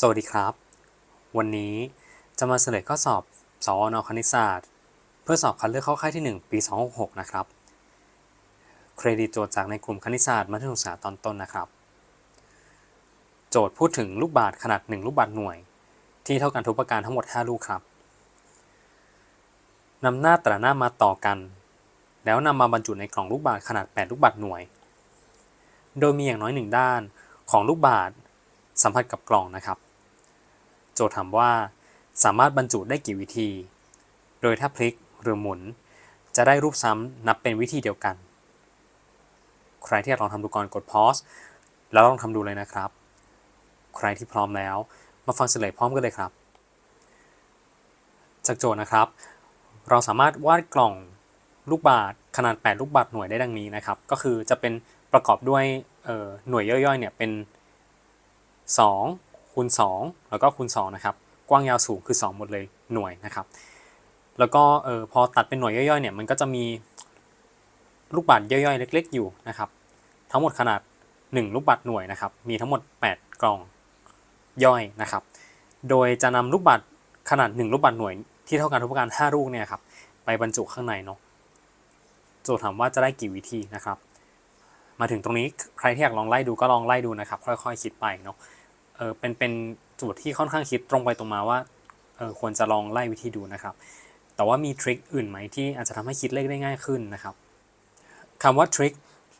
สวัสดีครับ วันนี้จะมาเฉลยข้อสอบสอนคณิตศาสตร์ เพื่อสอบคัดเลือกเข้าค่ายที่ 1 ปี 266 นะครับ เครดิตโจทย์จากในกลุ่มคณิตศาสตร์มัธยมศึกษาตอนต้นนะครับ โจทย์พูดถึงลูกบาศก์ขนาด 1 ลูกบาศก์หน่วย ที่เท่ากันทุกประการทั้งหมด 5 ลูกครับนำหน้าแต่ละหน้ามาต่อกัน แล้วนำมาบรรจุในกล่องลูกบาศก์ขนาด 8 ลูกบาศก์หน่วย โดยมีอย่างน้อยหนึ่งด้านของลูกบาศก์สัมผัสกับกล่องนะครับ โจทย์ถามว่า สามารถบรรจุได้กี่วิธี โดยถ้าพลิกหรือหมุน จะได้รูปซ้ำนับเป็นวิธีเดียวกัน ใครที่อยากลองทำดูก่อนกด pause แล้วลองทำดูเลยนะครับ ใครที่พร้อมแล้ว มาฟังเฉลยพร้อมกันเลยครับ จากโจทย์นะครับ เราสามารถวาดกล่องลูกบาศก์ขนาด 8 ลูกบาศก์หน่วยได้ดังนี้นะครับ ก็คือจะเป็นประกอบด้วยหน่วยย่อยๆเนี่ยเป็น 2 คูณ 2 แล้วก็คูณ 2 นะครับ กว้างยาวสูงคือ 2 หมดเลยหน่วยนะครับ แล้วก็เออพอตัดเป็นหน่วยย่อยๆเนี่ยมันก็จะมีลูกบาศก์ย่อยๆ เล็ก ๆ อยู่นะครับ ทั้งหมดขนาด 1 ลูกบาศก์หน่วยนะครับ มีทั้งหมด 8 กล่องย่อยนะครับ โดยจะนำลูกบาศก์ขนาด 1 ลูกบาศก์หน่วยที่เท่ากันทุกประการ5ลูกเนี่ยครับไปบรรจุข้างในเนาะโจทย์ถามว่าจะได้กี่วิธีนะครับ มาถึงตรงนี้ใครที่อยากลองไล่ดูก็ลองไล่ดูนะครับ ค่อยๆ คิดไปเนาะ เออเป็นเป็นสูตรที่ค่อนข้างคิดตรงไปตรงมาว่าเออควรจะลองไล่วิธีดูนะครับ แต่ว่ามีทริคอื่นไหมที่อาจจะทำให้คิดเลขได้ง่ายขึ้นนะครับคำว่าทริค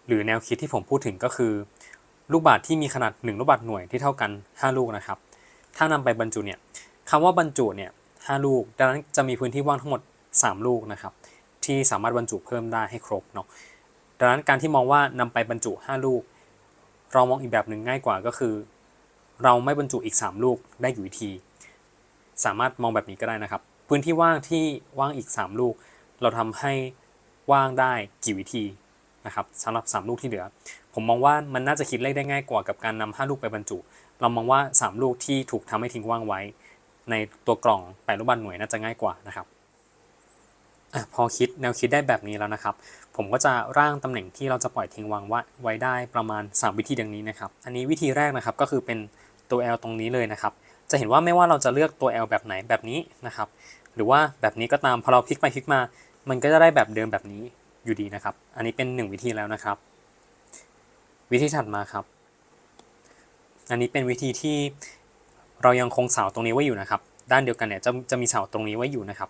หรือแนวคิดที่ผมพูดถึงก็คือ ลูกบาศก์ที่มีขนาด 1 ลูกบาศก์หน่วยที่เท่ากัน 5 ลูกนะครับ ถ้านำไปบรรจุเนี่ยคำว่าบรรจุเนี่ย5ลูก ดังนั้นจะมีพื้นที่ว่างทั้งหมด 3 ลูกนะครับ ที่สามารถบรรจุเพิ่มได้ให้ครบเนาะดังนั้นการที่มองว่านำไปบรรจุ 5 ลูก เรามองอีกแบบหนึ่งง่ายกว่าก็คือ เราไม่บรรจุอีก 3 ลูกได้กี่วิธีสามารถมองแบบนี้ก็ได้นะครับ พื้นที่ว่างที่ว่างอีก 3 ลูก เราทำให้ว่างได้กี่วิธีนะครับสำหรับ 3 ลูกที่เหลือ ผมมองว่ามันน่าจะคิดเลขได้ง่ายกว่ากับการนำ5ลูกไปบรรจุ เรามองว่า 3 ลูกที่ถูกทำให้ทิ้งว่างไว้ ในตัวกล่องแปดลูกบาศก์หน่วยน่าจะง่ายกว่านะครับ อพอคิดแนวคิดได้แบบนี้แล้วนะครับ ผมก็จะร่างตำแหน่งที่เราจะปล่อยทิ้งวางไว้ได้ประมาณ 3 วิธีดังนี้นะครับ อันนี้วิธีแรกนะครับก็คือเป็นตัว L ตรงนี้เลยนะครับ จะเห็นว่าไม่ว่าเราจะเลือกตัว L แบบไหนแบบนี้นะครับ หรือว่าแบบนี้ก็ตามพอเราพลิกไปพลิกมา มันก็จะได้แบบเดิมแบบนี้อยู่ดีนะครับ อันนี้เป็น 1 วิธีแล้วนะครับ วิธีถัดมาครับ อันนี้เป็นวิธีที่เรายังคงเสาตรงนี้ไว้อยู่นะครับ ด้านเดียวกันเนี่ยจะจะมีเสาตรงนี้ไว้อยู่นะครับ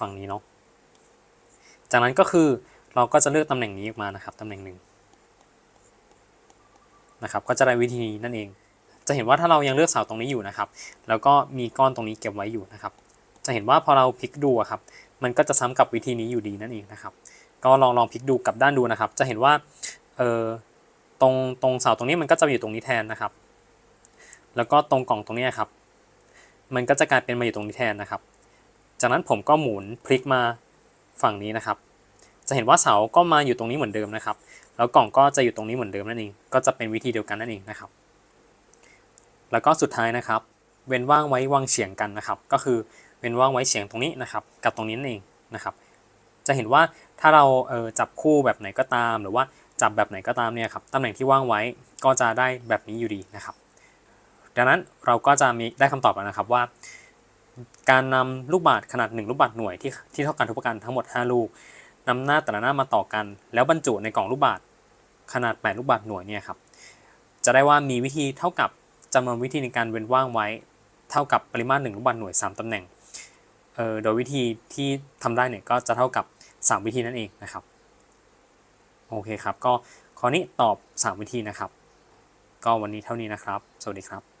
ฝั่งนี้เนาะ จากนั้นก็คือเราก็จะเลือกตำแหน่งนี้ออกมานะครับตำแหน่งหนึ่งนะครับก็จะได้วิธีนี้นั่นเอง จะเห็นว่าถ้าเรายังเลือกเสาตรงนี้อยู่นะครับ แล้วก็มีก้อนตรงนี้เก็บไว้อยู่นะครับ จะเห็นว่าพอเราพลิกดูครับ มันก็จะซ้ำกับวิธีนี้อยู่ดีนั่นเองนะครับ ก็ลองลองพลิกดูกับด้านดูนะครับ จะเห็นว่าเออตรงตรงเสาตรงนี้มันก็จะอยู่ตรงนี้แทนนะครับ แล้วก็ตรงกล่องตรงนี้ครับ มันก็จะกลายเป็นมาอยู่ตรงนี้แทนนะครับ จากนั้นผมก็หมุนพลิกมาฝั่งนี้นะครับ จะเห็นว่าเสาก็มาอยู่ตรงนี้เหมือนเดิมนะครับ แล้วกล่องก็จะอยู่ตรงนี้เหมือนเดิมนั่นเอง ก็จะเป็นวิธีเดียวกันนั่นเองนะครับ แล้วก็สุดท้ายนะครับ เว้นว่างไว้วางเฉียงกันนะครับ ก็คือเว้นว่างไว้เฉียงตรงนี้นะครับ กับตรงนี้นั่นเองนะครับ จะเห็นว่าถ้าเราเออจับคู่แบบไหนก็ตาม หรือว่าจับแบบไหนก็ตามเนี่ยครับตำแหน่งที่ว่างไว้ก็จะได้แบบนี้อยู่ดีนะครับ ดังนั้นเราก็จะมีได้คำตอบแล้วนะครับว่า การนำลูกบาศขนาด 1 ลูกบาศหน่วยที่ที่เท่ากันทุกประการทั้งหมด 5 ลูกนำหน้าแต่ละหน้ามาต่อกัน แล้วบรรจุในกล่องลูกบาศขนาด 8 ลูกบาศหน่วยเนี่ยครับจะได้ว่ามีวิธีเท่ากับจำนวนวิธีในการเว้นว่างไว้ เท่ากับปริมาตร 1 ลูกบาศหน่วย 3ตำแหน่งเออโดยวิธีที่ทำได้เนี่ยก็จะเท่ากับ 3 วิธีนั่นเองนะครับโอเคครับก็ข้อนี้ตอบ 3 วิธีนะครับ ก็วันนี้เท่านี้นะครับ สวัสดีครับ